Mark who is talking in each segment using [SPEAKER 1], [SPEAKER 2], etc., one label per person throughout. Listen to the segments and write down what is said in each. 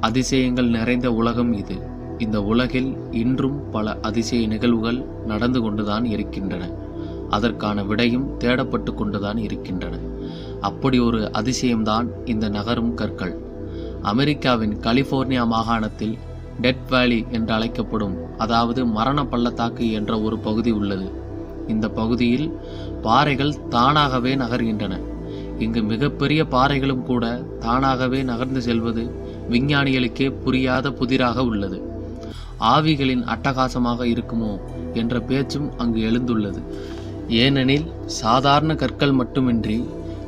[SPEAKER 1] அதிசயங்கள் நிறைந்த உலகம் இது. இந்த உலகில் இன்றும் பல அதிசய நிகழ்வுகள் நடந்து கொண்டுதான் இருக்கின்றன. அதற்கான விடையும் தேடப்பட்டு கொண்டுதான் இருக்கின்றன. அப்படி ஒரு அதிசயம்தான் இந்த நகரும் கற்கள். அமெரிக்காவின் கலிபோர்னியா மாகாணத்தில் டெட் வேலி என்று அழைக்கப்படும் அதாவது மரண பள்ளத்தாக்கு என்ற ஒரு பகுதி உள்ளது. இந்த பகுதியில் பாறைகள் தானாகவே நகர்கின்றன. இங்கு மிகப்பெரிய பாறைகளும் கூட தானாகவே நகர்ந்து செல்வது விஞ்ஞானிகளுக்கே புரியாத புதிராக உள்ளது. ஆவிகளின் அட்டகாசமாக இருக்குமோ என்ற பேச்சும் அங்கு எழுந்துள்ளது. ஏனெனில் சாதாரண கற்கள் மட்டுமின்றி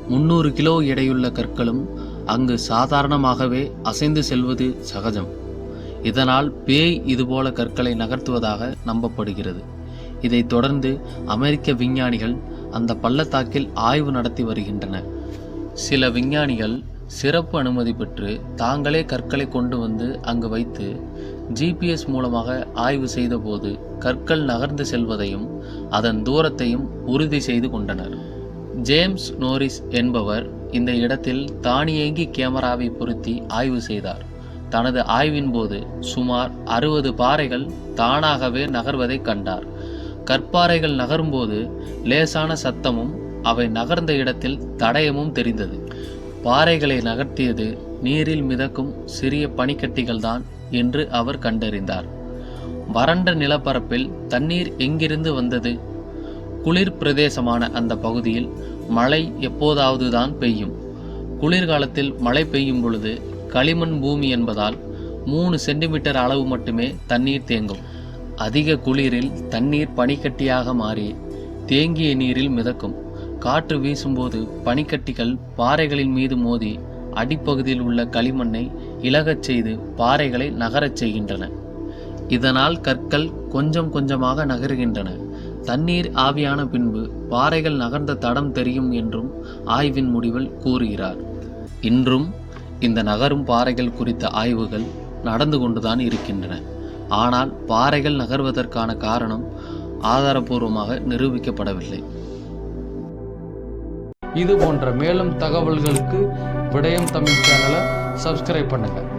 [SPEAKER 1] முன்னூறு கிலோ எடையுள்ள கற்களும் அங்கு சாதாரணமாகவே அசைந்து செல்வது சகஜம். இதனால் பேய் இதுபோல கற்களை நகர்த்துவதாக நம்பப்படுகிறது. இதைத் தொடர்ந்து அமெரிக்க விஞ்ஞானிகள் அந்த பள்ளத்தாக்கில் ஆய்வு நடத்தி வருகின்றனர். சில விஞ்ஞானிகள் சிறப்பு அனுமதி பெற்று தாங்களே கற்களை கொண்டு வந்து அங்கு வைத்து ஜிபிஎஸ் மூலமாக ஆய்வு செய்தபோது கற்கள் நகர்ந்து செல்வதையும் அதன் தூரத்தையும் உறுதி செய்து கொண்டனர். ஜேம்ஸ் நோரிஸ் என்பவர் இந்த இடத்தில் தானியங்கி கேமராவை பொருத்தி ஆய்வு செய்தார். தனது ஆய்வின் போது சுமார் அறுபது பாறைகள் தானாகவே நகர்வதை கண்டார். கற்பாறைகள் நகரும்போது லேசான சத்தமும் அவை நகர்ந்த இடத்தில் தடயமும் தெரிந்தது. பாறைகளை நகர்த்தியது நீரில் மிதக்கும் சிறிய பனிக்கட்டிகள்தான் என்று அவர் கண்டறிந்தார். வறண்ட நிலப்பரப்பில் தண்ணீர் எங்கிருந்து வந்தது? குளிர் பிரதேசமான அந்த பகுதியில் மழை எப்போதாவது தான் பெய்யும். குளிர்காலத்தில் மழை பெய்யும் பொழுது களிமண் பூமி என்பதால் மூணு சென்டிமீட்டர் அளவு மட்டுமே தண்ணீர் தேங்கும். அதிக குளிரில் தண்ணீர் பனிக்கட்டியாக மாறி தேங்கிய நீரில் மிதக்கும். காற்று வீசும்போது பனிக்கட்டிகள் பாறைகளின் மீது மோதி அடிப்பகுதியில் உள்ள களிமண்ணை இலகச் செய்து பாறைகளை நகரச் செய்கின்றன. இதனால் கற்கள் கொஞ்சம் கொஞ்சமாக நகருகின்றன. தண்ணீர் ஆவியான பின்பு பாறைகள் நகர்ந்த தடம் தெரியும் என்றும் ஆய்வின் முடிவில் கூறுகிறார். இன்றும் இந்த நகரும் பாறைகள் குறித்த ஆய்வுகள் நடந்து கொண்டுதான் இருக்கின்றன. ஆனால் பாறைகள் நகர்வதற்கான காரணம் ஆதாரபூர்வமாக நிரூபிக்கப்படவில்லை.
[SPEAKER 2] இது போன்ற மேலும் தகவல்களுக்கு விடயம் தமிழ் சேனலை சப்ஸ்கிரைப் பண்ணுங்கள்